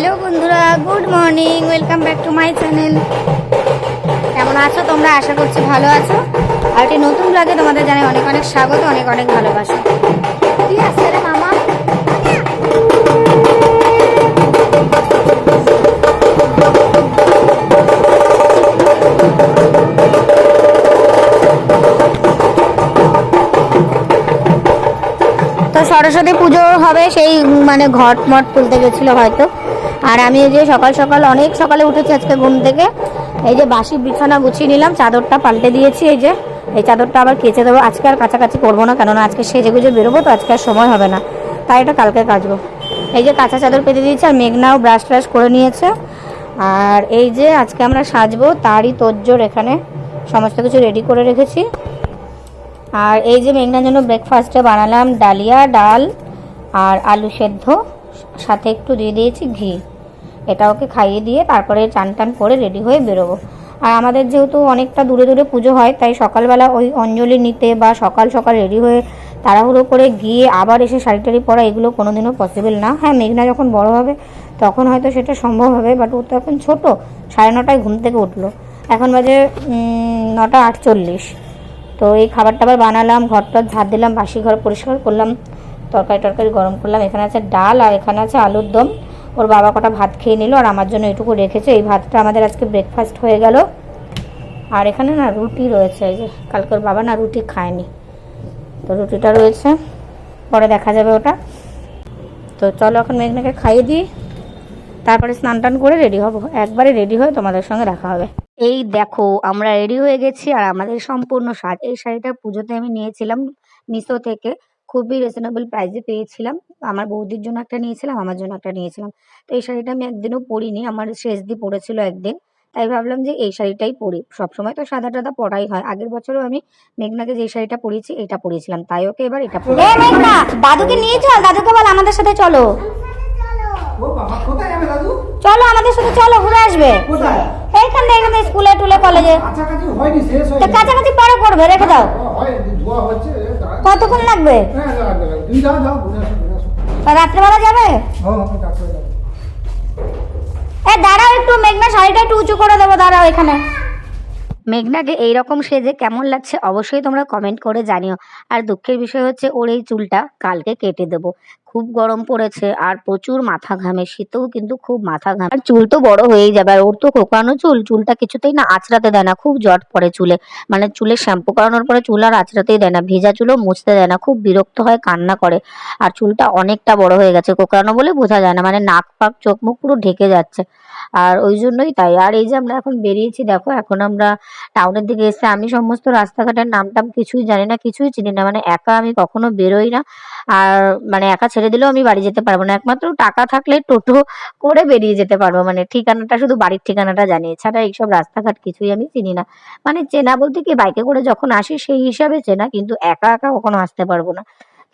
Hello বন্ধুরা, good morning, welcome back to my channel. কেমন আছো তোমরা? আশা করছি ভালো আছো। আর একটি নতুন ব্লগে তোমাদের জানাই অনেক অনেক স্বাগত, অনেক অনেক ভালোবাসা। আছে তো সরস্বতী পুজো হবে, সেই মানে ঘট মট তুলতে গেছিল হয়তো। আর আমি এই যে সকাল সকাল অনেক সকালে উঠেছি আজকে ঘুম থেকে। এই যে বাসি বিছানা গুছিয়ে নিলাম, চাদরটা পাল্টে দিয়েছি এই যে। এই চাদরটা আবার কেচে দেবো। আজকে আর কাছাকাছি করব না, কেননা আজকে সেজে গুজে বেরোবো, তো আজকে আর সময় হবে না। তাই এটা কালকে কাচবো। এই যে কাঁচা চাদর পেতে দিয়েছি, আর মেঘনাও ব্রাশ ট্রাশ করে নিয়েছে। আর এই যে আজকে আমরা সাজবো, তারই তোজ্জোর এখানে। সমস্ত কিছু রেডি করে রেখেছি। আর এই যে মেঘনার জন্য ব্রেকফাস্টে বানালাম, ডালিয়া, ডাল আর আলু সেদ্ধ। সাথে একটু দিয়ে দিয়েছি ঘি। এটা ওকে খাইয়ে দিয়ে তারপরে চান টান করে রেডি হয়ে বেরোবো। আর আমাদের যেহেতু অনেকটা দূরে দূরে পুজো হয়, তাই সকালবেলা ওই অঞ্জলি নিতে বা সকাল সকাল রেডি হয়ে তাড়াহুড়ো করে গিয়ে আবার এসে শাড়ি টাড়ি পরা, এগুলো কোনোদিনও পসিবল না। হ্যাঁ মেঘনা যখন বড় হবে, তখন হয়তো সেটা সম্ভব হবে বাট ও তো এখন ছোটো, সাড়ে নটায় ঘুম থেকে উঠল। এখন বাজে নটা আটচল্লিশ। তো এই খাবার টাবার বানালাম ঘর টর ঝাড় দিলাম, বাসি ঘর পরিষ্কার করলাম। তরকারি টরকারি গরম করলাম। এখানে আছে ডাল আর এখানে আছে আলুর দম। ওর বাবা কটা ভাত খেয়ে নিল আর আমার জন্য এটুকু রেখেছে। এই ভাতটা আমাদের আজকে ব্রেকফাস্ট হয়ে গেল। আর এখানে না রুটি রয়েছে, এই যে কালকে ওর বাবা না রুটি খায়নি। তো রুটিটা রয়েছে। পরে দেখা যাবে ওটা। তো চলো এখন মেঘনাকে খাইয়ে দিই। তারপরে স্নান টান করে রেডি হব। একবারে রেডি হয়ে তোমাদের সঙ্গে দেখা হবে। এই দেখো, আমরা রেডি হয়ে গেছি আর আমাদের সম্পূর্ণ সাজ এই শাড়িটা পুজোতে আমি নিয়েছিলাম মিশো থেকে। খুবই রিজনেবল প্রাইসে পেয়েছিলাম। আমার বৌদির জন্য একটা নিয়েছিলাম, আমার জন্য একটা নিয়েছিলাম। তো এই শাড়িটা আমি একদিনও পরিনি, আমার শেষ দিয়ে পড়েছিল একদিন। তাই ভাবলাম যে এই শাড়িটাই পরি। সবসময় তো সাদা টাদা পরাই হয়। আগের বছরও আমি মেঘনাকে যে শাড়িটা পরিয়েছি, এটা পরিয়েছিলাম। তাই ওকে এবার এটা দাদুকে নিয়ে চল, দাদুকে বল আমাদের সাথে চলো ও বাবা কোথায় যাবে দাদু চলো আমাদের সাথে চলো ঘুরে আসবে। এইখানে এখানে স্কুলে টুলে কলেজে। কাছাকাছি তো কাছাকাছি পরে করবে রেখে দাও। হয় কতক্ষণ লাগবে? হ্যাঁ রাত্রেবেলা যাবে? হ্যাঁ যাব। এ দাঁড়াও একটু মেঘনা শাড়িটা একটু উঁচু করে দেবো দাঁড়াও এখানে। মেঘনাকে এইরকম সেজে কেমন লাগছে অবশ্যই তোমরা কমেন্ট করে জানিও। আর দুঃখের বিষয় হচ্ছে ওর এই চুলটা কালকে কেটে দেব। খুব গরম পড়েছে আর প্রচুর মাথা ঘামে, শীতেও কিন্তু খুব মাথা ঘামে। আর চুল তো বড় হয়েই যাবে, আর ওর তো কোকানো চুল, চুলটা কিছুতেই না আঁচড়াতে দেয় না, খুব জট পড়ে চুলে। মানে চুলে শ্যাম্পু করানোর পরে চুল আর আঁচড়াতেই দেয় না, ভেজা চুলও মুছতে দেয় না, খুব বিরক্ত হয়, কান্না করে। আর চুলটা অনেকটা বড় হয়ে গেছে, কোকানো বলে বোঝা যায় না মানে নাক পাক চোখ মুখ পুরো ঢেকে যাচ্ছে। আর ওই জন্যই তাই, আর এই যে আমরা এখন বেরিয়েছি, দেখো এখন আমরা টাউনের দিকে এসে আমি সমস্ত রাস্তাঘাটের নাম টাম কিছুই জানি না, কিছুই চিনি না মানে একা আমি কখনো বেরোই না। আর মানে একা ছেড়ে দিলেও আমি বাড়ি যেতে পারব না। একমাত্র টাকা থাকলে টোটো করে বেরিয়ে যেতে পারব। মানে ঠিকানাটা শুধু বাড়ির ঠিকানাটা জানি। এছাড়া এইসব রাস্তাঘাট কিছুই আমি চিনি না। মানে চেনা বলতে কি বাইকে করে যখন আসি সেই হিসাবে চেনা, কিন্তু একা একা কখনো আসতে পারব না।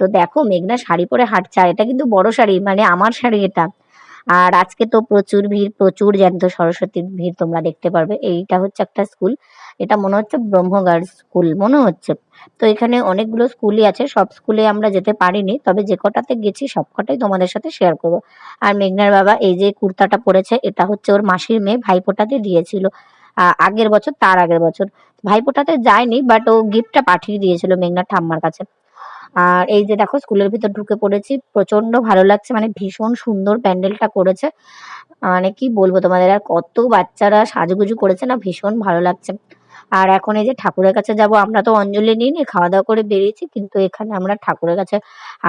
তো দেখো, মেঘনা শাড়ি পরে হাঁটছে এটা কিন্তু বড় শাড়ি মানে আমার শাড়ি এটা। আর আজকে তো প্রচুর ভিড়, প্রচুর জ্যান্ত সরস্বতীর ভিড় তোমরা দেখতে পারবে। এইটা হচ্ছে একটা স্কুল। এটা মনে হচ্ছে ব্রহ্ম স্কুল, মনে হচ্ছে। তো এখানে অনেকগুলো স্কুলই আছে, সব স্কুলে আমরা যেতে পারিনি, তবে যে কটাতে গেছি সব কটাই তোমাদের সাথে শেয়ার করব। আর মেঘনার বাবা এই যে কুর্তাটা পরেছে, এটা হচ্ছে ওর মাসির মেয়ে ভাইফোঁটাতে দিয়েছিল। আগের বছর, তার আগের বছর। ভাইফোঁটাতে যায়নি বাট ও গিফটটা পাঠিয়ে দিয়েছিল মেঘনার ঠাম্মার কাছে। আর এই যে দেখো, স্কুলের ভিতর ঢুকে পড়েছি। প্রচণ্ড ভালো লাগছে মানে ভীষণ সুন্দর প্যান্ডেলটা করেছে। মানে কি বলব তোমাদের, আর কত বাচ্চারা সাজুগুজু করেছে না, ভীষণ ভালো লাগছে। আর এখন এই যে ঠাকুরের কাছে যাব, আমরা তো অঞ্জলি নিইনি খাওয়া দাওয়া করে বেরিয়েছি, কিন্তু এখানে আমরা ঠাকুরের কাছে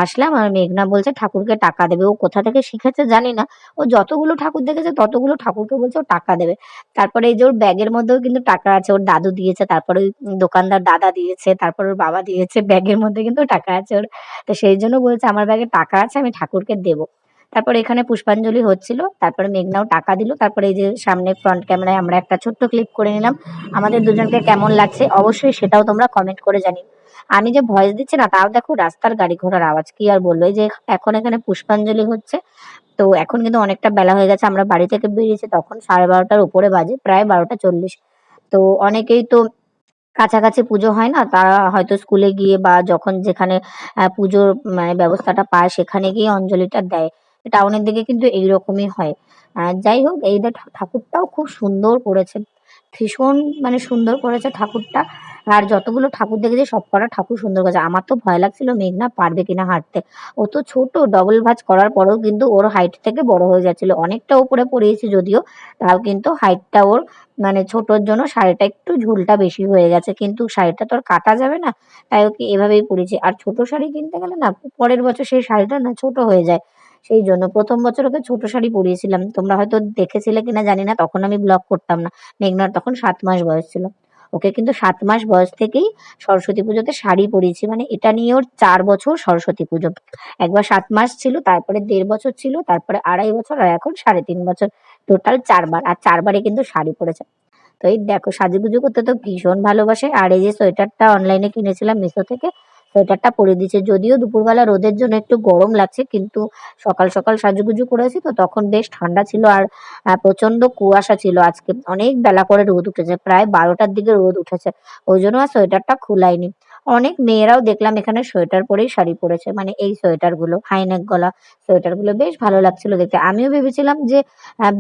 আসলাম আর মেঘনা বলছে ঠাকুরকে টাকা দেবে। ও কোথা থেকে শিখেছে জানি না। ও যতগুলো ঠাকুর দেখেছে, ততগুলো ঠাকুরকে বলছে ও টাকা দেবে। তারপরে এই যে ওর ব্যাগের মধ্যেও কিন্তু টাকা আছে, ওর দাদু দিয়েছে, তারপরে ওই দোকানদার দাদা দিয়েছে, তারপর ওর বাবা দিয়েছে, ব্যাগের মধ্যে কিন্তু টাকা আছে ওর। তো সেই জন্য বলছে, আমার ব্যাগে টাকা আছে, আমি ঠাকুরকে দেবো। তারপর এখানে পুষ্পাঞ্জলি হচ্ছিল, তারপরে মেঘনাও টাকা দিল, তারপরে এই যে সামনে ফ্রন্ট ক্যামেরায় আমরা একটা ছোট্ট ক্লিপ করে নিলাম। আমাদের দুজনকে কেমন লাগছে অবশ্যই সেটাও তোমরা কমেন্ট করে জানিও। আমি যে ভয়েস দিচ্ছি না, তাও দেখো রাস্তার গাড়ি ঘোড়ার আওয়াজ, কি আর বলল যে এখন এখানে পুষ্পাঞ্জলি হচ্ছে, তো এখন কিন্তু অনেকটা বেলা হয়ে গেছে, আমরা বাড়ি থেকে বেরিয়েছি, তখন সাড়ে বারোটার উপরে বাজে, প্রায় বারোটা চল্লিশ। তো অনেকেই তো কাছাকাছি পুজো হয় না, তারা হয়তো স্কুলে গিয়ে বা যখন যেখানে পুজোর মানে ব্যবস্থাটা পায়, সেখানে গিয়ে অঞ্জলিটা দেয়। টাউনের দিকে কিন্তু এইরকমই হয়। যাই হোক, এই ঠাকুরটাও খুব সুন্দর করেছে। ভীষণ মানে সুন্দর করেছে ঠাকুরটা। আর যতগুলো ঠাকুর দেখেছি, সব কটা ঠাকুর সুন্দর করেছে। আমার তো ভয় লাগছিল মেঘনা পারবে কিনা হাঁটতে। ও তো ছোট ডবল ভাজ করার পরেও কিন্তু ওর হাইট থেকে বড় হয়ে যাচ্ছিল। অনেকটা উপরে পড়িয়েছি যদিও, তাও কিন্তু হাইটটা ওর মানে ছোটোর জন্য শাড়িটা একটু ঝুলটা বেশি হয়ে গেছে। কিন্তু শাড়িটা তো আর কাটা যাবে না, তাই ওকে এভাবেই পরিয়েছি আর ছোট শাড়ি কিনতে গেলে না, পরের বছর সেই শাড়িটা না ছোট হয়ে যায়। সেই জন্য প্রথম বছর ওকে ছোট শাড়ি পরিয়েছিলাম। তোমরা হয়তো দেখেছিলে কিনা জানি না, তখন আমি ব্লগ করতাম না। মেঘনার তখন সাত মাস বয়স ছিল। ওকে কিন্তু সাত মাস বয়স থেকেই সরস্বতী পুজোতে শাড়ি পরিয়েছি। মানে এটা নিয়ে ওর চার বছর সরস্বতী পুজো। একবার সাত মাস ছিল, তারপরে দেড় বছর ছিল, তারপরে আড়াই বছর, আর এখন সাড়ে তিন বছর। টোটাল চারবার, আর চারবারে কিন্তু শাড়ি পরেছে। তো এই দেখো, সাজুগুজু করতে তো ভীষণ ভালোবাসে। আর এই যে সোয়েটারটা অনলাইনে কিনেছিলাম মিশো থেকে সোয়েটারটা পরে দিয়েছে। যদিও দুপুরবেলা রোদের জন্য একটু গরম লাগছে, কিন্তু সকাল সকাল সাজুগুজু করেছি তো তখন বেশ ঠান্ডা ছিল আর প্রচণ্ড কুয়াশা ছিল আজকে। অনেক বেলা করে রোদ উঠেছে, প্রায় বারোটার দিকে রোদ উঠেছে। ওই জন্য আর সোয়েটারটা খোলাইনি। অনেক মেয়েরাও দেখলাম এখানে সোয়েটার পরেই শাড়ি পরেছে মানে এই সোয়েটারগুলো হাইনেক গলা সোয়েটারগুলো বেশ ভালো লাগছিল দেখতে। আমিও ভেবেছিলাম যে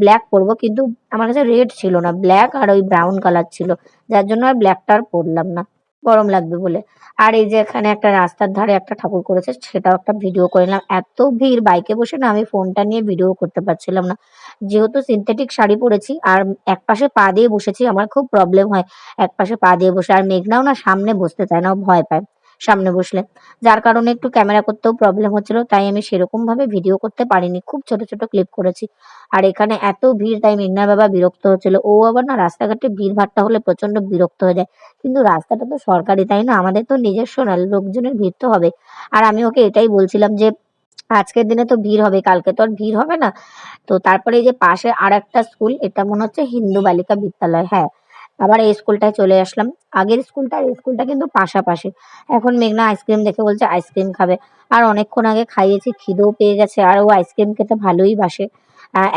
ব্ল্যাক পরবো, কিন্তু আমার কাছে রেড ছিল না, ব্ল্যাক আর ওই ব্রাউন কালার ছিল, যার জন্য আর ব্ল্যাকটা আর পরলাম না। গরম লাগবে বলে। আর এই যে এখানে একটা রাস্তার ধারে একটা ঠাকুর করেছে, সেটাও একটা ভিডিও করে নিলাম। এত ভিড় বাইকে বসে না আমি ফোনটা নিয়ে ভিডিও করতে পারছিলাম না। যেহেতু সিনথেটিক শাড়ি পরেছি, আর এক পাশে পা দিয়ে বসেছি, আমার খুব প্রবলেম হয়। এক পাশে পা দিয়ে বসে, আর মেঘনাও না সামনে বসতে চায় না, ও ভয় পায়। সামনে বসলে। যার কারণে একটু ক্যামেরা করতেও প্রবলেম হচ্ছিল, তাই আমি সেরকম ভাবে ভিডিও করতে পারিনি। খুব ছোট ছোট ক্লিপ করেছি। আর এখানে এত ভিড়, তাই মেঘনার বাবা বিরক্ত হচ্ছিল। ও আবার না রাস্তাঘাটে ভিড় ভাট্টা হলে প্রচণ্ড বিরক্ত হয়ে যায়। কিন্তু রাস্তাটা তো সরকারি, তাই না? আমাদের তো নিজস্ব না, লোকজনের ভিড় তো হবে। আর আমি ওকে এটাই বলছিলাম যে, আজকের দিনে তো ভিড় হবে, কালকে তো আর ভিড় হবে না। তো তারপরে এই যে পাশে আর একটা স্কুল, এটা মনে হচ্ছে হিন্দু বালিকা বিদ্যালয় হ্যাঁ। আবার এই স্কুলটায় চলে আসলাম। আগের স্কুলটা আর স্কুলটা কিন্তু পাশাপাশি। এখন মেঘনা আইসক্রিম দেখে বলছে, আইসক্রিম খাবে। আর অনেকক্ষণ আগে খাইয়েছি, খিদেও পেয়ে গেছে, আর ও আইসক্রিম খেতে ভালোই বাসে।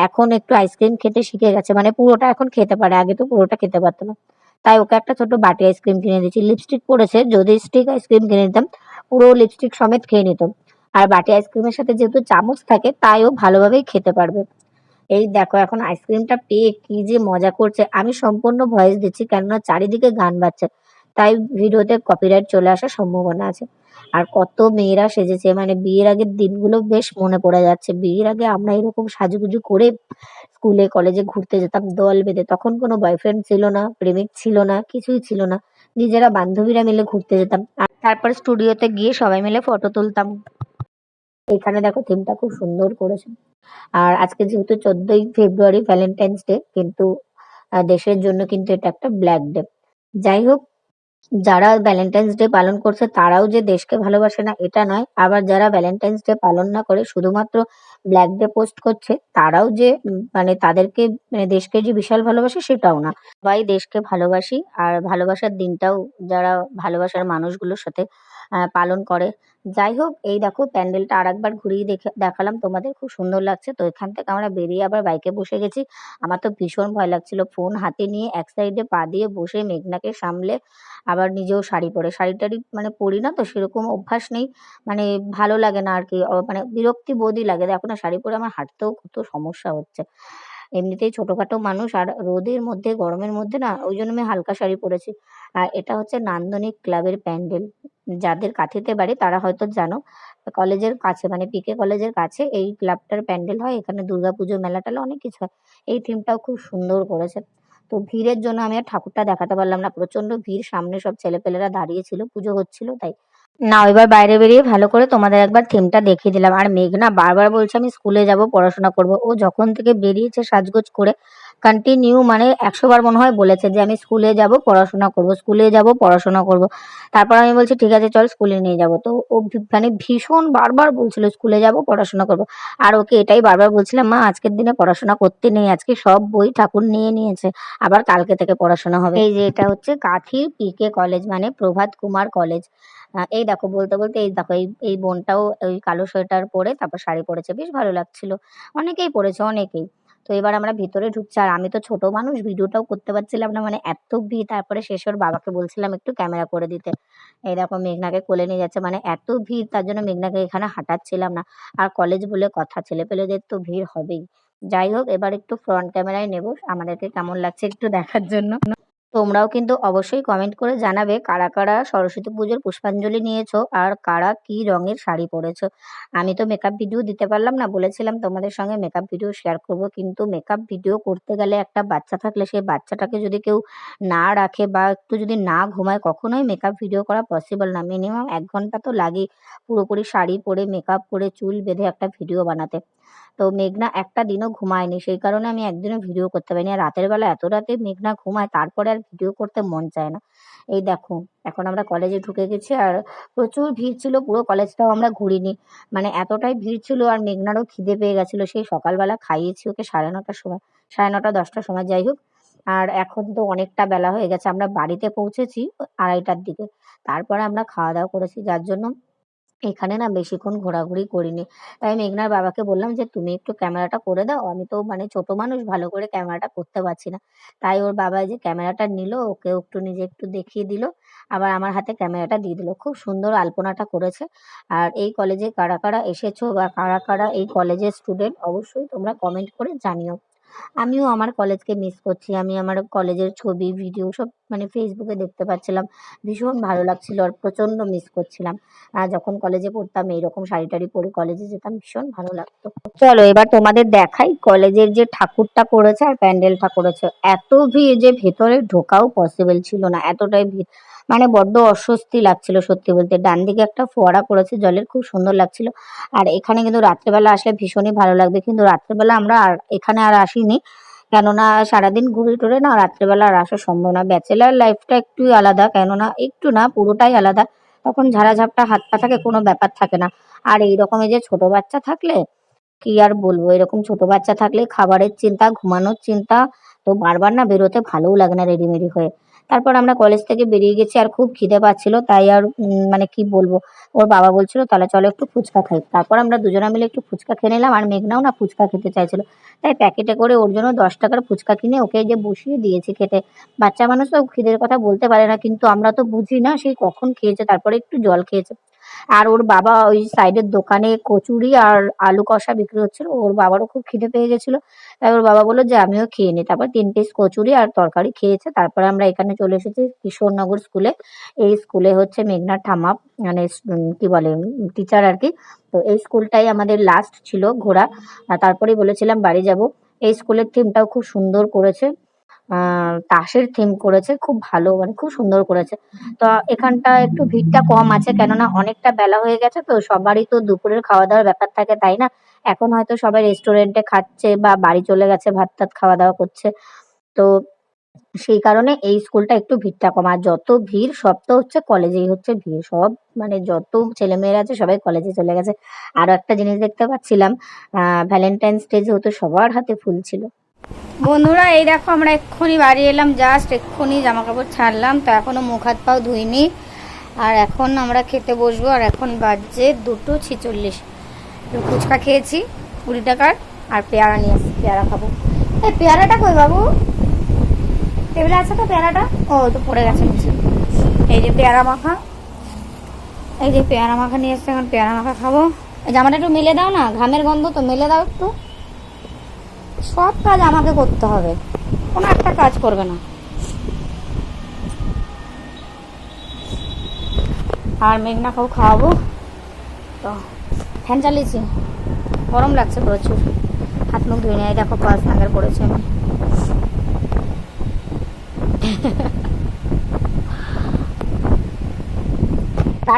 এখন একটু আইসক্রিম খেতে শিখে গেছে মানে পুরোটা এখন খেতে পারে, আগে তো পুরোটা খেতে পারতো না। তাই ওকে একটা ছোট বাটি আইসক্রিম কিনে দিয়েছি। লিপস্টিক পড়েছে, যদি স্টিক আইসক্রিম কিনে দিতাম, পুরো লিপস্টিক সমেত খেয়ে নিত আর বাটি আইসক্রিমের সাথে যেহেতু চামচ থাকে, তাই ও ভালোভাবেই খেতে পারবে। এই দেখো এখন আইসক্রিমটা পেয়ে কি যে মজা করছে। আমি সম্পূর্ণ ভয়েস দিচ্ছি কেননা চারিদিকে গান বাজছে। তাই ভিডিওতে কপিরাইট চলে আসার সম্ভাবনা আছে। আর কত মেয়েরা সেজেছে মানে বিয়ের আগের দিনগুলো বেশ মনে পড়ে যাচ্ছে। বিয়ের আগে আমরা এরকম সাজুগুজু করে স্কুলে, কলেজে ঘুরতে যেতাম, দল বেঁধে। তখন কোনো বয়ফ্রেন্ড ছিল না, প্রেমিক ছিল না, কিছুই ছিল না। নিজেরা বান্ধবীরা মিলে ঘুরতে যেতাম। আর তারপর স্টুডিওতে গিয়ে সবাই মিলে ফটো তুলতাম। এখানে দেখো থিমটা খুব সুন্দর করেছে। আর আজকে যেহেতু চোদ্দই ফেব্রুয়ারি ভ্যালেন্টাইন্স ডে কিন্তু দেশের জন্য কিন্তু এটা একটা ব্ল্যাক ডে যাই হোক, যারা ভ্যালেন্টাইন্স ডে পালন করছে, তারাও যে দেশকে ভালোবাসে না, এটা নয়। আবার যারা ভ্যালেন্টাইন্স ডে পালন না করে, শুধুমাত্র ব্ল্যাক ডে পোস্ট করছে, তারাও যে মানে তাদেরকে মানে দেশকে যে বিশাল ভালোবাসে, সেটাও না। সবাই দেশকে ভালোবাসি, আর ভালোবাসার দিনটাও যারা ভালোবাসার মানুষগুলোর সাথে পালন করে। যাই হোক, এই দেখো প্যান্ডেলটা আরেকবার ঘুরিয়ে দেখে দেখালাম। তোমাদের খুব সুন্দর লাগছে। তো এখান থেকে আমরা বেরিয়ে আবার বাইকে বসে গেছি। আমার তো ভীষণ ভয় লাগছিল। ফোন হাতে নিয়ে এক সাইডে পা দিয়ে বসে মেঘনাকে সামলে আবার নিজেও শাড়ি পরে। শাড়ি টাড়ি মানে পরি না তো, সেরকম অভ্যাস নেই। মানে ভালো লাগে না আর কি। মানে বিরক্তি বোধই লাগে। দেখো না, শাড়ি পরে আমার হাঁটতেও কত সমস্যা হচ্ছে। এমনিতেই ছোটখাটো মানুষ আর রোদের মধ্যে, গরমের মধ্যে না, ওই জন্য আমি হালকা শাড়ি পরেছি। আর এটা হচ্ছে নান্দনিক ক্লাবের প্যান্ডেল। যাদের কাঁথিতে বাড়ি, তারা হয়তো জানো, কলেজের কাছে মানে পিকে কলেজের কাছে এই ক্লাবটার প্যান্ডেল হয়। এখানে দুর্গাপুজো মেলা টেলা অনেক কিছু হয়। এই থিমটাও খুব সুন্দর করেছে। তো ভিড়ের জন্য আমি আর ঠাকুরটা দেখাতে পারলাম না। প্রচণ্ড ভিড়, সামনে সব ছেলেপেলেরা দাঁড়িয়ে ছিল, পুজো হচ্ছিল, তাই না এবার বাইরে বেরিয়ে ভালো করে তোমাদের একবার থিমটা দেখিয়ে দিলাম। আর মেঘনা বারবার বলছে, আমি স্কুলে যাব, পড়াশোনা করব। ও যখন থেকে বেরিয়েছে সাজগোজ করে কন্টিনিউ মানে একশো বার মনে হয় বলেছে যে, আমি স্কুলে যাব, পড়াশোনা করব স্কুলে যাব, পড়াশোনা করব। তারপর আমি বলছি, ঠিক আছে, চল স্কুলে নিয়ে যাব। তো ও মানে ভীষণ বারবার বলছিল স্কুলে যাব, পড়াশোনা করব। আর ওকে এটাই বারবার বলছিলাম, মা, আজকের দিনে পড়াশোনা করতে নেই, আজকে সব বই ঠাকুর নিয়ে নিয়েছে, আবার কালকে থেকে পড়াশোনা হবে। এই যে, এটা হচ্ছে কাথির পিকে কলেজ মানে প্রভাত কুমার কলেজ এই দেখো বলতে বলতে এই দেখো এই এই বোনটাও ওই কালো সোয়েটার পরে তারপর শাড়ি পরেছে, বেশ ভালো লাগছিল। অনেকেই পরেছে, অনেকেই। তো এবার আমরা ভিতরে ঢুকছি, আর আমি তো ছোট মানুষ, ভিডিওটাও করতে পারছিলাম না মানে এত ভিড়, তারপরে শেষ ওর বাবাকে বলছিলাম একটু ক্যামেরা করে দিতে। এই দেখো মেঘনাকে কোলে নিয়ে যাচ্ছে মানে এত ভিড়, তার জন্য মেঘনাকে এখানে হাঁটাচ্ছিলাম না। আর কলেজ বলে কথা, ছেলেপেলেদের তো ভিড় হবেই। যাই হোক, এবার একটু ফ্রন্ট ক্যামেরায় নেব, আমাদেরকে কেমন লাগছে একটু দেখার জন্য। তোমরাও কিন্তু অবশ্যই কমেন্ট করে জানাবে কারা কারা সরস্বতী পুজোর পুষ্পাঞ্জলি নিয়েছো আর কারা কি রঙের শাড়ি পরেছো। আমি তো মেকআপ ভিডিও দিতে পারলাম না, বলেছিলাম তোমাদের সঙ্গে মেকআপ ভিডিও শেয়ার করব। কিন্তু মেকআপ ভিডিও করতে গেলে একটা বাচ্চা থাকলে সেই বাচ্চাটাকে যদি কেউ না রাখে বা একটু যদি না ঘুমায়, কখনোই মেকআপ ভিডিও করা পসিবল না। মিনিমাম এক ঘণ্টা তো লাগে পুরোপুরি শাড়ি পরে মেকআপ করে চুল বেঁধে একটা ভিডিও বানাতে। তো মেঘনা একটা দিনও ঘুমায়নি। সেই কারণে আমি একদিনও ভিডিও করতে পারিনি। আর রাতের বেলা এত রাতে মেঘনা ঘুমায়, তারপরে আর ভিডিও করতে মন চায় না। এই দেখো, এখন আমরা কলেজে ঢুকে গেছি আর প্রচুর ভিড় ছিল, পুরো কলেজটাও আমরা ঘুরিনি। মানে এতটাই ভিড় ছিল আর মেঘনারও খিদে পেয়ে গেছিল। সেই সকালবেলা খাইয়েছি ওকে সাড়ে নটার সময়, সাড়ে নটা, দশটার সময় যাই হোক। আর এখন তো অনেকটা বেলা হয়ে গেছে। আমরা বাড়িতে পৌঁছেছি আড়াইটার দিকে। তারপরে আমরা খাওয়া দাওয়া করেছি। যার জন্য এখানে না বেশিক্ষণ ঘোরাঘুরি করিনি। তাই মেঘনার বাবাকে বললাম যে, তুমি একটু ক্যামেরাটা করে দাও। আমি তো মানে ছোট মানুষ, ভালো করে ক্যামেরাটা করতে পারছি না। তাই ওর বাবা যে ক্যামেরাটা নিল, ওকে একটু নিজে একটু দেখিয়ে দিল। আবার আমার হাতে ক্যামেরাটা দিয়ে দিল। খুব সুন্দর আলপনাটা করেছে। আর এই কলেজে কারা কারা এসেছ বা কারা কারা এই কলেজের স্টুডেন্ট অবশ্যই তোমরা কমেন্ট করে জানিও। আমিও আমার কলেজকে মিস করছি। আমি আমার কলেজের ছবি ভিডিও সব মানে ফেসবুকে দেখতে পাচ্ছিলাম। ভীষণ ভালো লাগছিল আর প্রচণ্ড মিস করছিলাম। যখন কলেজে পড়তাম, এইরকম শাড়ি টাড়ি পরে কলেজে যেতাম, ভীষণ ভালো লাগতো। চলো, এবার তোমাদের দেখাই কলেজের যে ঠাকুরটা করেছে আর প্যান্ডেলটা করেছে। এত ভিড় যে ভেতরে ঢোকাও পসিবল ছিল না। এতটাই ভিড়। মানে বড্ড অস্বস্তি লাগছিল সত্যি বলতে। ডান দিকে একটা ফোয়ারা করেছে জলের খুব সুন্দর লাগছিল। আর এখানে কিন্তু রাত্রেবেলা আসলে ভীষণই ভালো লাগবে। কিন্তু রাত্রেবেলা আমরা আর এখানে আর আসিনি। কেননা সারাদিন ঘুরে টুরে না রাত্রেবেলা আর আসা সম্ভব না ব্যাচেলার লাইফটা একটু আলাদা, কেননা একটু না, পুরোটাই আলাদা। তখন ঝাড়াঝাপটা হাত পা থাকে, কোনো ব্যাপার থাকে না। আর এই যে ছোট বাচ্চা থাকলে কি আর বলব? এরকম ছোট বাচ্চা থাকলে খাবারের চিন্তা, ঘুমানোর চিন্তা তো বারবার না বেরোতে ভালোও লাগে না রেডিমেডি হয়ে। তারপর আমরা কলেজ থেকে বেরিয়ে গেছি আর খুব খিদে পাচ্ছিল, তাই আর মানে কি বলব, ওর বাবা বলছিল, তাহলে চলো একটু ফুচকা খাই। তারপর আমরা দুজনে মিলে একটু ফুচকা খেয়ে নিলাম, আর মেঘনাও না ফুচকা খেতে চাইছিল। তাই প্যাকেটে করে ওর জন্য দশ টাকার ফুচকা কিনে ওকে যে বসিয়ে দিয়েছি খেতে। বাচ্চা মানুষ তো খিদের কথা বলতে পারে না, কিন্তু আমরা তো বুঝি না সেই কখন খেয়েছে, তারপরে একটু জল খেয়েছে। আর ওর বাবা ওই সাইডের দোকানে কচুরি আর আলু কষা বিক্রি হচ্ছিল। ওর বাবারও খুব খিদে পেয়ে গেছিল। তাই ওর বাবা বলল যে, আমিও খেয়ে নিই তারপর তিন পিস কচুরি আর তরকারি খেয়েছে। তারপরে আমরা এখানে চলে এসেছি কিশোরনগর স্কুলে এই স্কুলে হচ্ছে মেঘনা ঠামা মানে কি বলে টিচার আর কি। তো এই স্কুলটাই আমাদের লাস্ট ছিল ঘোরা। আর তারপরেই বলেছিলাম বাড়ি যাব। এই স্কুলের থিমটাও খুব সুন্দর করেছে। আহ তাসের থিম করেছে, খুব ভালো মানে খুব সুন্দর করেছে। তো এখানটা একটু ভিড়টা কম আছে, কেননা অনেকটা বেলা হয়ে গেছে, তো সবারই তো দুপুরের খাওয়া দাওয়ার ব্যাপার থাকে, তাই না? এখন হয়তো সবাই রেস্টুরেন্টে খাচ্ছে বা বাড়ি চলে গেছে, ভাত টাত খাওয়া দাওয়া করছে। তো সেই কারণে এই স্কুলটা একটু ভিড়টা কম। আর যত ভিড়, সব তো হচ্ছে কলেজেই হচ্ছে ভিড়। সব মানে যত ছেলেমেয়েরা আছে, সবাই কলেজে চলে গেছে। আরও একটা জিনিস দেখতে পাচ্ছিলাম ভ্যালেন্টাইন্স ডে যেহেতু সবার হাতে ফুল ছিল বন্ধুরা, এই দেখো আমরা এক্ষুনি বাড়ি এলাম জাস্ট এক্ষুনি জামা কাপড় ছাড়লাম, তো এখনও মুখ হাত পাও ধুইনি। আর এখন আমরা খেতে বসবো, আর এখন বাজছে দুটো ছিচল্লিশ। ফুচকা খেয়েছি, কুড়ি টাকার, আর পেয়ারা নিয়ে আসছি, পেয়ারা খাব। এই পেয়ারাটা কই বাবু? টেবিলে আছে তো পেয়ারাটা? ও তো পড়ে গেছে নিচে। এই যে পেয়ারা মাখা, এই যে পেয়ারা মাখা নিয়ে এসছে, এখন পেয়ারা মাখা খাব। জামাটা একটু মেলে দাও না, ঘামের গন্ধ তো, মেলে দাও একটু। সব কাজ আমাকে করতে হবে। কোনো একটা কাজ করবে না। আর মেঘনা খাও খাওয়াবো। তো, ফ্যান চালিয়েছি। গরম লাগছে প্রচুর। হাত মুখ ধুয়ে নেয় দেখো পাঁচ নাগার করেছি আমি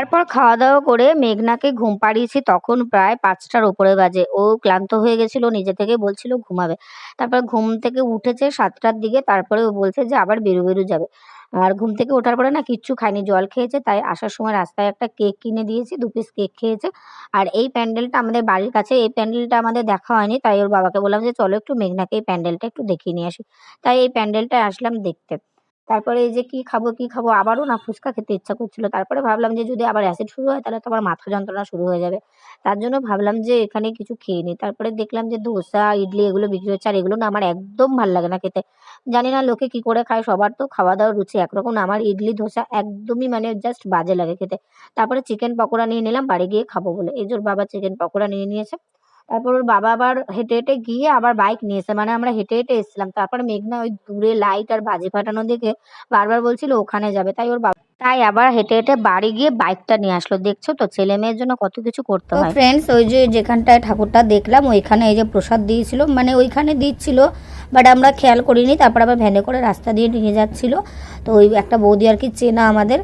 তারপর খাওয়া দাওয়া করে মেঘনাকে ঘুম পাড়িয়েছি তখন প্রায় পাঁচটার উপরে বাজে। ও ক্লান্ত হয়ে গেছিল, নিজে থেকে বলছিল ঘুমাবে। তারপর ঘুম থেকে উঠেছে সাতটার দিকে, তারপরে ও বলছে যে আবার বেরু বেরু যাবে। আর ঘুম থেকে ওঠার পরে না কিচ্ছু খায়নি, জল খেয়েছে, তাই আসার সময় রাস্তায় একটা কেক কিনে দিয়েছি, দু পিস কেক খেয়েছে। আর এই প্যান্ডেলটা আমাদের বাড়ির কাছে, এই প্যান্ডেলটা আমাদের দেখা হয়নি, তাই ওর বাবাকে বললাম যে চলো একটু মেঘনাকে এই প্যান্ডেলটা একটু দেখিয়ে নিয়ে আসি। তাই এই প্যান্ডেলটায় আসলাম দেখতে। তারপরে এই যে কি খাব কি খাব, আবারও না ফুচকা খেতে ইচ্ছা করছিল। তারপরে ভাবলাম যে যদি আবার অ্যাসিড শুরু হয়, তাহলে তো আমার মাথা যন্ত্রণা শুরু হয়ে যাবে। তার জন্য ভাবলাম যে এখানে কিছু খেয়ে নিই। তারপরে দেখলাম যে ধোসা ইডলি এগুলো বিক্রি হচ্ছে, আর এগুলো না আমার একদম ভালো লাগে না খেতে। জানি না লোকে কি করে খায়, সবার তো খাওয়া দাওয়ার রুচি একরকম আমার ইডলি ধোসা একদমই মানে জাস্ট বাজে লাগে খেতে। তারপরে চিকেন পকোড়া নিয়ে নিলাম, বাড়ি গিয়ে খাব বলে। এজোর বাবা চিকেন পকোড়া নিয়ে নিয়েছে। তারপর ওর বাবা আবার হেঁটে হেঁটে গিয়ে আবার বাইক নিয়েছে। মানে আমরা হেঁটে হেঁটে এসেছিলাম। তারপরে মেঘনা ওই দূরে লাইট আর বাজি ফাটানো দেখে বারবার বলছিল ওখানে যাবে। তাই ওর বাবা তাই আবার হেঁটে হেঁটে বাড়ি গিয়ে বাইকটা নিয়ে আসলো। দেখছ তো? ছেলে মেয়ের জন্য কত কিছু করতে হয়। ফ্রেন্ডস ওই যে যেখানটায় ঠাকুরটা দেখলাম ওইখানে এই যে প্রসাদ দিয়েছিল। মানে ওইখানে দিচ্ছিল বাট আমরা খেয়াল করিনি। তারপর আবার ভ্যানে করে রাস্তা দিয়ে নিয়ে যাচ্ছিল। তো ওই একটা বৌদি আর কি চেনা আমাদের।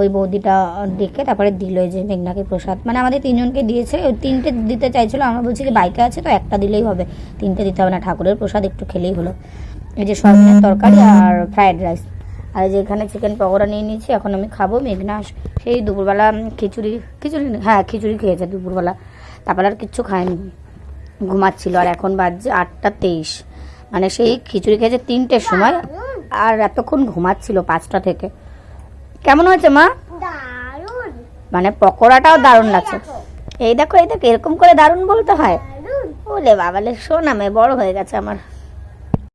ওই বৌদিটা ডেকে তারপরে দিল এই যে মেঘনাকে প্রসাদ। মানে আমাদের তিনজনকে দিয়েছে ওই তিনটে দিতে চাইছিলো আমরা বলছি যে বাইকে আছে তো একটা দিলেই হবে। তিনটে দিতে হবে না ঠাকুরের প্রসাদ একটু খেলেই হলো। এই যে সয়াবিনের তরকারি আর ফ্রায়েড রাইস। আর এই যে এখানে চিকেন পকোড়া নিয়ে নিয়েছি এখন আমি খাব। মেঘনা সেই দুপুরবেলা খিচুড়ি খিচুড়ি হ্যাঁ খিচুড়ি খেয়েছে দুপুরবেলা। তারপর আর কিচ্ছু খায়নি। ঘুমাচ্ছিল আর এখন বাজছে আটটা তেইশ। মানে সেই খিচুড়ি খেয়েছে তিনটের সময় আর এতক্ষণ ঘুমাচ্ছিল পাঁচটা থেকে। কেমন হয়েছে মা? দারুণ। মানে পকোড়াটাও দারুণ লাগছে। এই দেখো এই দেখো এরকম করে দারুণ বলতে হয়? ওলে বাবালে শোন আমি বড় হয়ে গেছে আমার।